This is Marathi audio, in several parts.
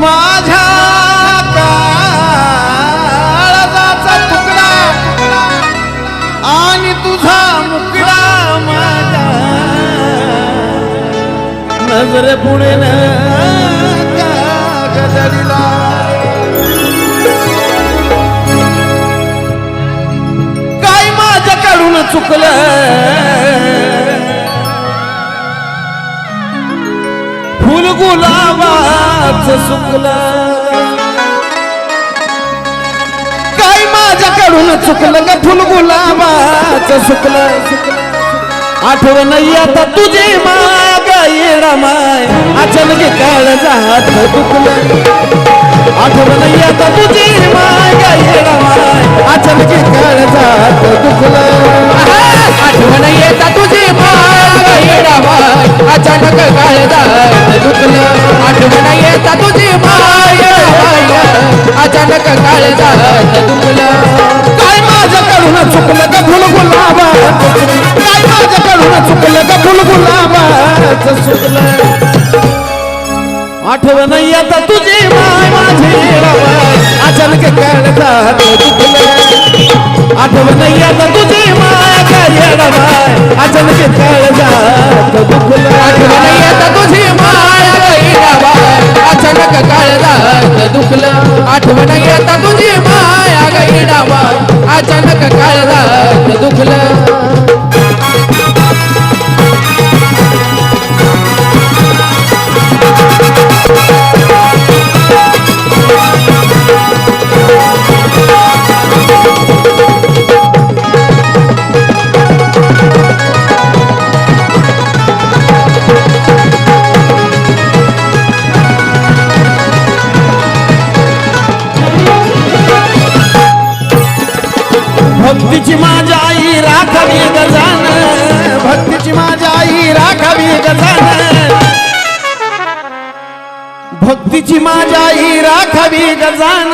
माझ्या काळजाचा तुकडा आणि तुझा मुकडा माझा नजर पुढे गजरीला काय माझ्याकडून चुकलं? फुल गुला गुलाबाच चुकलं. काय माझ्याकडून चुकलं ग फुल गुलाबाच सुकलं आठवण आता तुझे माग येडा माय. अचल अचानक काळ जात दुखलं. आठवण आता तुझे माग येडा माय. माझ्याकडून चुकलं ग फुल गुलाबाच सुकलं? आठवण आता तुझी माय माझी. येडावाय अचानक काळजात दुखलं. आठवण आता तुझी माय काय येडावाय अचानक काळजात दुखल. आठवण आता तुझी माग येडावाय अचानक काळजात दुखलं. आठवण आता भक्तीची माझी आई राखावी गजान भक्तीची माझी आई राखावी गजान भक्तीची माझी आई राखावी गजान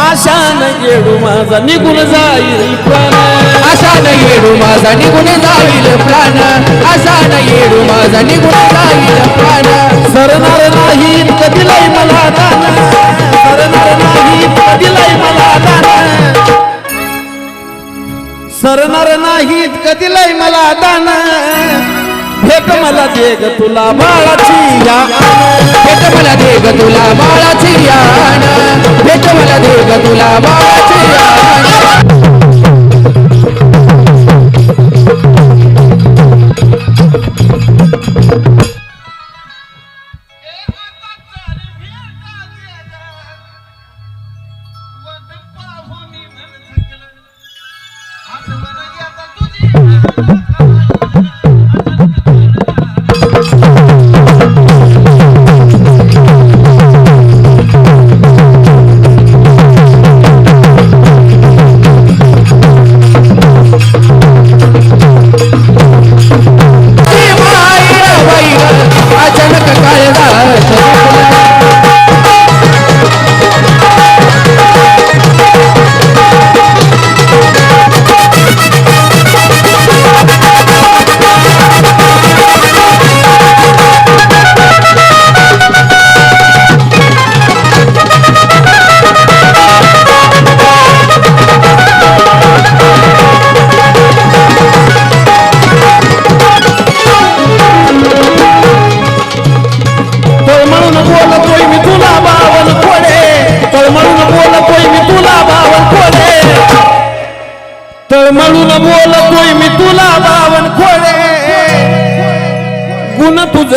आशान येडू माझा निघून जाईल प्राण. असा न येडू माझा निघून जाईल प्राण. असा न येडू माझा निघून जाईल प्राण. सरणार नाही कधी मला दान. सरणार नाहीत कधीलाय मला दान. भेट मला दे ग तुला बाळाची या भेट मला दे ग तुला बाळाची यान. भेट मला दे ग तुला बाळाची यान.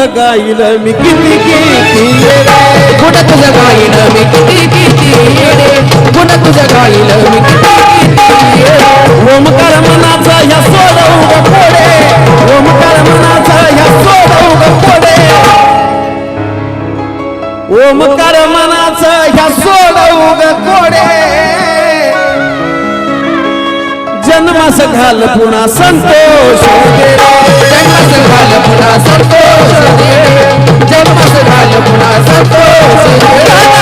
तुझं गाईल मी किती किती येडे. गुण तुझं गाईल मी किती किती येडे गुण तुझं गाईल मी जन्मास घाल पुन्हा संतोष दे जन्मस घाल पुन्हा संतोष दे जन्मस घाल पुन्हा संतोष